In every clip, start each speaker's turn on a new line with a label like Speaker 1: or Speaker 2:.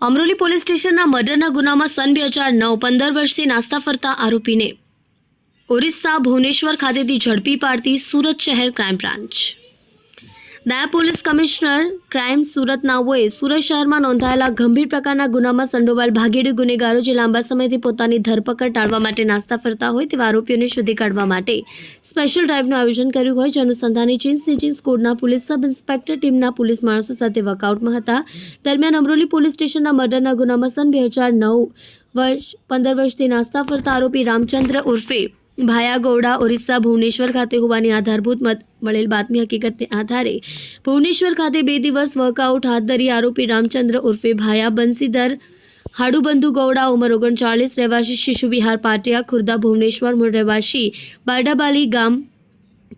Speaker 1: Amroli police સ્ટેશનના મર્ડરના ગુનામાં સન બે હજાર નવ પંદર વર્ષથી નાસ્તા ફરતા આરોપીને ઓરિસ્સા ભુવનેશ્વર ખાતેથી ઝડપી પાડતી સુરત શહેર ક્રાઇમ બ્રાન્ચ. નાયબ પોલીસ કમિશનર ક્રાઇમ સુરત નાઓએ સુરત શહેરમાં નોંધાયેલા ગંભીર પ્રકારના ગુનામાં સંડોવાયેલ ભાગેડી ગુનેગારો જે લાંબા સમયથી પોતાની ધરપકડ ટાળવા માટે નાસ્તા ફરતા હોય તેવા આરોપીઓને શોધી કાઢવા માટે સ્પેશિયલ ડ્રાઇવનું આયોજન કર્યું હોય જે અનુસંધાને ચીન્સ નીચી સ્કોડના પોલીસ સબ ઇન્સ્પેક્ટર ટીમના પોલીસ માણસો સાથે વર્કઆઉટમાં હતા. દરમિયાન અમરોલી પોલીસ સ્ટેશનના મર્ડરના ગુનામાં સન બે હજાર નવ વર્ષ, પંદર વર્ષથી નાસ્તા ફરતા આરોપી રામચંદ્ર ઉર્ફે ભાયા ગૌડા ઓરિસ્સા ભુવનેશ્વર ખાતે હોવાની આધારભૂત મળેલ બાતમી હકીકતને આધારે ભુવનેશ્વર ખાતે બે દિવસ વર્કઆઉટ હાથ ધરી આરોપી રામચંદ્ર ઉર્ફે ભાયા બંસીધર, હાડુબંધુ ગૌડા ઉંમર ઓગણચાળીસ, રહેવાસી શિશુ વિહાર પાટિયા, ખુર્દા ભુવનેશ્વર મૂળ રહેવાસી બારડાબાલી ગામ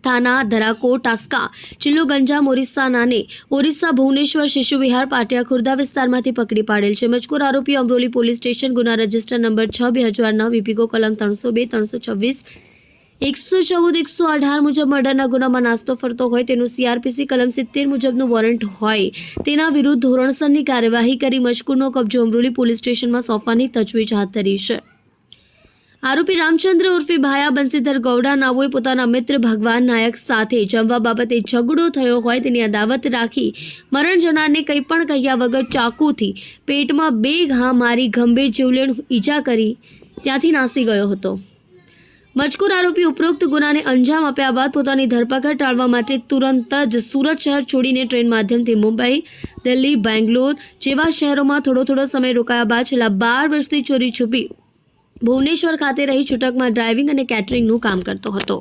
Speaker 1: થાના ધરાકો ટાસ્કા ચિલ્લો ગંજામ ઓરિસ્સાનાને ઓરિસ્સા ભુવનેશ્વર શિશુ વિહાર પાટિયા ખુર્દા વિસ્તારમાંથી પકડી પાડેલ છે મજકૂર આરોપી અમરોલી પોલીસ સ્ટેશન ગુના રજિસ્ટર નંબર છ બે હજાર નવ વિપિકો કલમ ત્રણસો બે ત્રણસો છવ્વીસ એકસો ચૌદ એકસો અઢાર મુજબ મર્ડરના ગુનામાં નાસ્તો ફરતો હોય તેનું સીઆરપીસી કલમ સિત્તેર મુજબનું વોરંટ હોય। તેના વિરુદ્ધ ધોરણસરની કાર્યવાહી કરી મજકૂરનો કબજો અમરોલી પોલીસ સ્ટેશનમાં સોંપવાની તજવીજ હાથ ધરી છે। આરોપી રામચંદ્ર ઉર્ફે ભાયા બંસીધર ગૌડા નાઓએ પોતાના મિત્ર ભગવાન નાયક સાથે જમવા બાબતે ઝઘડો થયો હોય તેની અદાવત રાખી મરણ જનારને કંઈ પણ કહ્યા વગર ચાકુથી પેટમાં બે ઘા મારી ગંભીર જીવલેણ ઈજા કરી ત્યાંથી નાસી ગયો હતો. મજકૂર આરોપી ઉપરોક્ત ગુનાને અંજામ આપ્યા બાદ પોતાની ધરપકડ ટાળવા માટે તુરંત જ સુરત શહેર છોડીને ટ્રેન માધ્યમથી મુંબઈ, દિલ્હી, બેંગ્લોર જેવા શહેરોમાં થોડો થોડો સમય રોકાયા બાદ છેલ્લા બાર વર્ષથી ચોરી છુપી ભુવનેશ્વર ખાતે રહી છૂટકમાં ડ્રાઇવિંગ અને કેટરિંગનું કામ કરતો હતો.